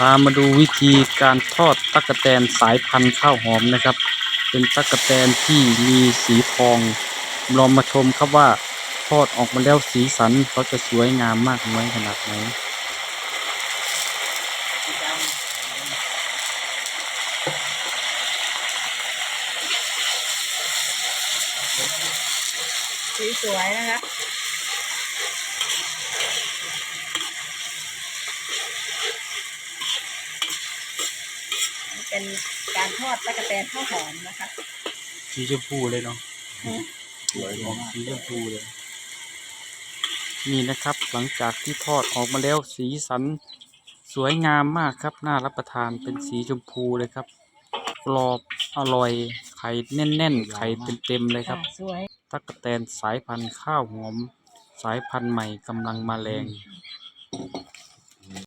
พามาดูวิธีการทอดตั๊กแตนสายพันธุ์ข้าวหอมนะครับ เป็นตั๊กแตนที่มีสีทองลองมาชมครับว่าทอดออกมาแล้วสีสันเขาจะสวยงามมากน้อยขนาดไหนสีสวยนะคะ เป็นการทอดตะกะแตนข้าวหอมนะคะสีชมพูเลยเนาะอืมสวยออกสีชมพูเลย นี่นะครับ หลังจากที่ทอดออกมาแล้วสีสันสวยงามมากครับ น่ารับประทานเป็นสีชมพูเลยครับ กรอบอร่อย ไข่แน่นๆ ไข่เต็มๆเลยครับ สวย ตั๊กแตนสายพันธุ์ข้าวหอม สายพันธุ์ใหม่กำลังมาแรง